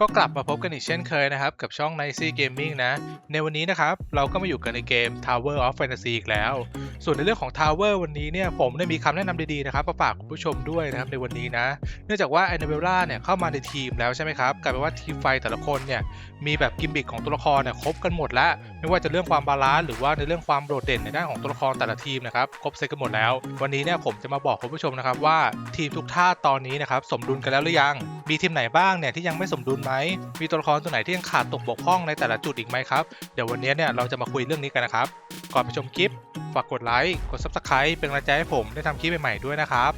ก็กลับมาพบกันอีกเช่นเคยนะครับ กับช่อง Nice Gaming นะ ในวันนี้นะครับ เราก็มาอยู่กันในเกม Tower of Fantasy อีกแล้ว ส่วนในเรื่องของ Tower วันนี้เนี่ย ผมได้มีคำแนะนำดีๆนะครับมาฝากคุณผู้ชมด้วยนะครับในวันนี้นะ เนื่องจากว่า a n n a b e l l a เนี่ยเข้ามาในทีมแล้วใช่ไหมครับกลายเป็นว่าทีมไฟแต่ละคนเนี่ย มีแบบกิมบิคของตัวละครเนี่ยครบกันหมดแล้ว ไม่ว่าจะเรื่องความบาลานซ์หรือว่าในเรื่องความโดดเด่นในด้านของตัวละครแต่ละทีมนะครับครบเซตกันหมดแล้ว วันนี้เนี่ยผมจะมาบอกคุณผู้ชมนะครับว่าทีมทุกท่าตอนนี้นะครับสมดุลกันแล้วหรือยัง มีทีมไหนบ้างเนี่ยที่ยังไม่สมดุลไหม มีตัวละครตัวไหนที่ยังขาดตกบกพร่องในแต่ละจุดอีกไหมครับ เดี๋ยววันนี้เนี่ยเราจะมาคุยเรื่องนี้กันนะครับ ก่อนไปชมคลิป ฝากกดไลค์ กด Subscribe เป็นกำลังใจให้ผมได้ทำคลิปใหม่ๆด้วยนะครับ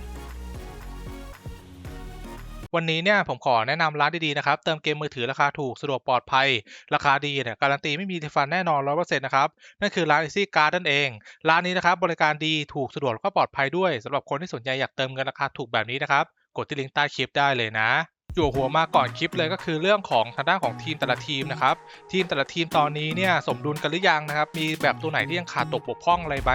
วันนี้เนี่ยผมขอแนะนำร้านดีๆนะครับ เติมเกมมือถือราคาถูกสะดวกปลอดภัย ราคาดีเนี่ยการันตีไม่มีทีฟันแน่นอน100%นะครับ นั่นคือร้าน Easy Card นั่นเอง ร้านนี้นะครับบริการดีถูกสะดวกแล้วก็ปลอดภัยด้วยสำหรับคนที่สนใจอยากเติมเงินราคาถูกแบบนี้นะครับ กดที่ลิงก์ใต้คลิปได้เลยนะ จั่วหัวมาก่อนคลิปเลยก็คือเรื่องของทางด้านของทีมแต่ละทีมนะครับทีมแต่ละทีมตอนนี้เนี่ยสมดุลกันหรือยังนะครับมีแบบตัวไหนที่ยังขาดตกบกพร่องอะไรไหม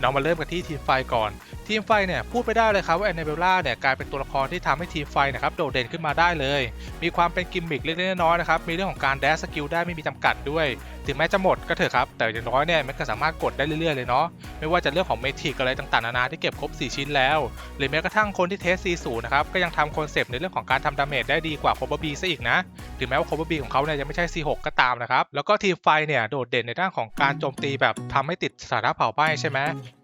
เรามาเริ่มกันที่ทีมไฟก่อน ทีมไฟเนี่ยพูดไปได้เลยครับว่าแอนเนเบล่าเนี่ยกลายเป็นตัวละครที่ทำให้ทีมไฟนะครับโดดเด่นขึ้นมาได้เลย มีความเป็นกิมมิคเล็กๆน้อยๆนะครับมีเรื่องของการแดสสกิลได้ไม่มีจำกัดด้วย ถึงแม้จะหมดก็เถอะครับ แต่อย่างน้อยเนี่ยมันก็สามารถกดได้เรื่อยๆเลยเนาะไม่ว่าจะเรื่องของเมทิกอะไรต่างๆนานาที่เก็บครบ 4 ชิ้นแล้ว หรือแม้กระทั่งคนที่เทส C0 นะครับก็ยังทำคอนเซปต์ในเรื่องของการทำดาเมจได้ดีกว่า c o b บ B ซะอีกนะถึงแม้ว่า c o b บ B ของเขาเนี่ยยังไม่ใช่ C6 ก็ตามนะครับแล้วก็ทีมไฟเนี่ยโดดเด่นในด้านของการโจมตีแบบทำให้ติดสถานะเผาไหม้ใช่ไหม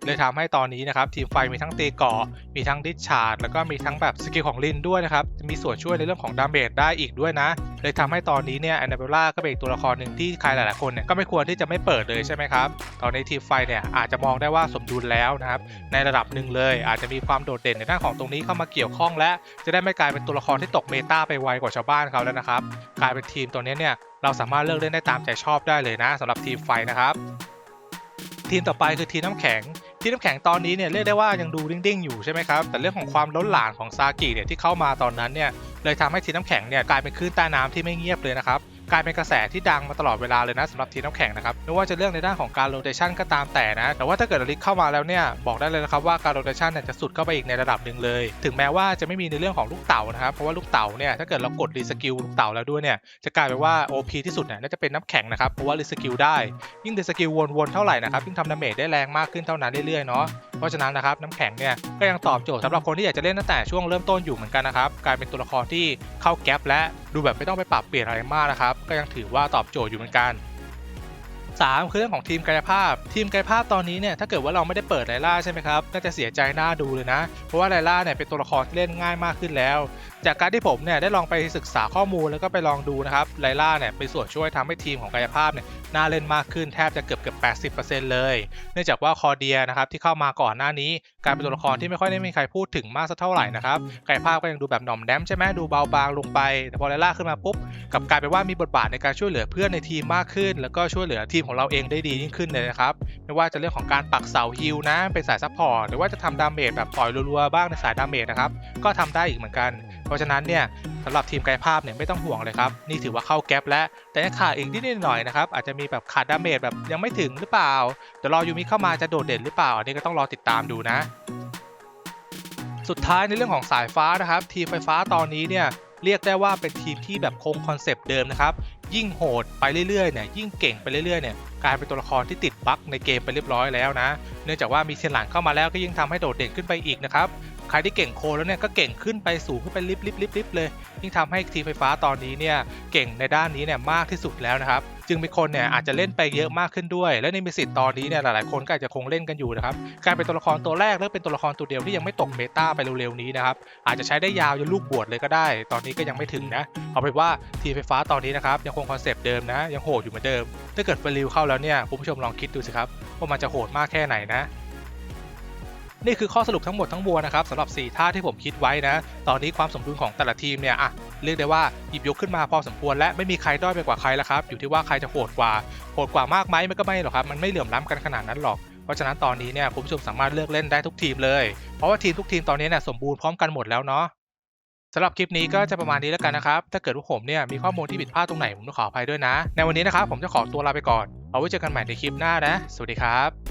เลยทำให้ตอนนี้นะครับทีมไฟมีทั้งตีเกาะมีทั้งดิชชาร์ดแล้วก็มีทั้งแบบสกิลของลินด้วยนะครับมีส่วนช่วยในเรื่องของดาเมจได้อีกด้วยนะเลยทำให้ตอนนี้เนี่ยแอนนาเบลล่าก็เป็นตัวละครหนึ่งที่ใครหลายๆคนเนี่ยก็ไม่ควรที่จะไม่เปิดเลยใช่ไหมครับ ตอนนี้ทีมไฟเนี่ยอาจจะมองได้ว่าสมดุลแล้วนะครับในระดับหนึ่งเลย อาจจะมีความโดดเด่นในด้านของตรงนี้เข้ามาเกี่ยวข้องและ จะได้ไม่กลายเป็นตัวละครที่ตกเมตาไปไวกว่าชาวบ้านเขาแล้วนะครับกลายเป็นทีมตัวนี้เนี่ยเราสามารถเลือกเล่นได้ตามใจชอบได้เลยนะสำหรับทีมไฟนะครับทีมต่อไปคือทีมน้ำแข็ง ที่น้ำแข็งตอนนี้เนี่ยเรียกได้ว่ายังดูดิ่งๆอยู่ใช่ไหมครับแต่เรื่องของความล้นหลานของซากิเนี่ยที่เข้ามาตอนนั้นเนี่ยเลยทำให้ที่น้ำแข็งเนี่ยกลายเป็นคลื่นใต้น้ำที่ไม่เงียบเลยนะครับ กลายเป็นกระแสที่ดังมาตลอดเวลาเลยนะสำหรับทีมน้ำแข็งนะครับไม่ว่าจะเรื่องในด้านของการโรเตชันก็ตามแต่นะ แต่ว่าถ้าเกิดอลิกเข้ามาแล้วเนี่ยบอกได้เลยนะครับว่าการโรเตชันเนี่ยจะสุดเข้าไปอีกในระดับหนึ่งเลย ถึงแม้ว่าจะไม่มีในเรื่องของลูกเต่านะครับเพราะว่าลูกเต่าเนี่ยถ้าเกิดเรากดรีสกิลลูกเต่าแล้วด้วยเนี่ยจะกลายเป็นว่า OP ที่สุดเนี่ยน่าจะเป็นน้ำแข็งนะครับเพราะว่ารีสกิลได้ยิ่งรีสกิลวนๆเท่าไหร่นะครับยิ่งทำดาเมจได้แรงมากขึ้นเท่านั้นเรื่อยๆเนาะ ราะฉะนั้นนะครับน้ำแข็งเนี่ยก็ยังตอบโจทย์สำหรับคนที่อยากจะเล่นตั้งแต่ช่วงเริ่มต้นอยู่เหมือนกันนะครับกลายเป็นตัวละครที่เข้าแก๊ปและดูแบบไม่ต้องไปปรับเปลี่ยนอะไรมากนะครับก็ยังถือว่าตอบโจทย์อยู่เหมือนกัน 3 คือเรื่องของทีมกายภาพ ทีมกายภาพตอนนี้เนี่ยถ้าเกิดว่าเราไม่ได้เปิดไลล่าใช่ไหมครับน่าจะเสียใจหน้าดูเลยนะ เพราะว่าไลล่าเนี่ยเป็นตัวละครที่เล่นง่ายมากขึ้นแล้ว จากการที่ผมเนี่ยได้ลองไปศึกษาข้อมูลแล้วก็ไปลองดูนะครับไลล่าเนี่ยเป็นส่วนช่วยทำให้ทีมของกายภาพเนี่ย น่าเล่นมากขึ้นแทบจะเกือบเกือบ80%เลย เนื่องจากว่าคอเดียนะครับที่เข้ามาก่อนหน้านี้กลายเป็นตัวละครที่ไม่ค่อยได้มีใครพูดถึงมากสักเท่าไหร่นะครับกายภาพก็ยังดูแบบหน่อมแนมใช่ไหมดูเบาบางลงไป แต่พอไลล่าขึ้นมาปุ๊บกลับกลายเป็นว่ามีบทบาทในการช่วยเหลือเพื่อนในทีมมากขึ้น แล้วก็ช่วยเหลือทีมของเราเองได้ดียิ่งขึ้นเลยนะครับไม่ว่าจะเรื่องของการปักเสาฮิลนะเป็นสายซัพพอร์ตหรือว่าจะทำดาเมจแบบปล่อยรัวๆบ้างในสายดาเมจนะครับก็ทำได้อีกเหมือนกัน เพราะฉะนั้นเนี่ยสำหรับทีมกายภาพเนี่ยไม่ต้องห่วงเลยครับ นี่ถือว่าเข้าแก๊ปแล้วแต่ยังขาดอีกนิดหน่อยนะครับ อาจจะมีแบบขาดดาเมจแบบยังไม่ถึงหรือเปล่าเดี๋ยวรอยูมิเข้ามาจะโดดเด่นหรือเปล่า อันนี้ก็ต้องรอติดตามดูนะ สุดท้ายในเรื่องของสายฟ้านะครับ ทีมไฟฟ้าตอนนี้เนี่ยเรียกได้ว่าเป็นทีมที่แบบคงคอนเซปต์เดิมนะครับ ยิ่งโหดไปเรื่อยๆเนี่ยยิ่งเก่งไปเรื่อยๆเนี่ยกลายเป็นตัวละครที่ติดบั๊กในเกมไปเรียบร้อยแล้วนะ เนื่องจากว่ามีเชียนหลังเข้ามาแล้วก็ยิ่งทำให้โดดเด่นขึ้นไปอีกนะครับ ใครที่เก่งโคแล้วเนี่ยก็เก่งขึ้นไปสูงขึ้นไปลิบลิบลิบลิบเลยยิ่งทำให้ทีมไฟฟ้าตอนนี้เนี่ยเก่งในด้านนี้เนี่ยมากที่สุดแล้วนะครับจึงมีคนเนี่ยอาจจะเล่นไปเยอะมากขึ้นด้วย และในมิสิตตอนนี้เนี่ยหลายๆคนก็อาจจะคงเล่นกันอยู่นะครับกายเป็นตัวละครตัวแรกและเป็นตัวละครตัวเดียวที่ยังไม่ตกเมตาไปเร็วๆนี้นะครับอาจจะใช้ได้ยาวจนลูกบวชเลยก็ได้ ตอนนี้ก็ยังไม่ถึงนะเอาเป็นว่าทีมไฟฟ้าตอนนี้นะครับยังคงคอนเซปต์เดิมนะยังโหดอยู่เหมือนเดิม ถ้าเกิดเฟลิวเข้าแล้วเนี่ยคุณผู้ชมลองคิดดูสิครับว่ามันจะโหดมากแค่ไหนนะ นี่คือข้อสรุปทั้งหมดทั้งมวลนะครับสำหรับ 4 ท่าที่ผมคิดไว้นะ ตอนนี้ความสมดุลของแต่ละทีมเนี่ยอะเรียกได้ว่าหยิบยกขึ้นมาพอสมควรและไม่มีใครด้อยไปกว่าใครแล้วครับ อยู่ที่ว่าใครจะโหดกว่าโหดกว่ามากไหมมันก็ไม่หรอกครับมันไม่เหลื่อมล้ำกันขนาดนั้นหรอกเพราะฉะนั้นตอนนี้เนี่ยคุณผู้ชมสามารถเลือกเล่นได้ทุกทีมเลย เพราะว่าทีมทุกทีมตอนนี้เนี่ยสมบูรณ์พร้อมกันหมดแล้วเนาะสำหรับคลิปนี้ก็จะประมาณนี้แล้วกันนะครับ ถ้าเกิดว่าผมเนี่ยมีข้อมูลที่ผิดพลาดตรงไหนผมต้องขออภัยด้วยนะ ในวันนี้นะครับผมจะขอตัวลาไปก่อน เอาไว้เจอกันใหม่ในคลิปหน้านะ สวัสดีครับ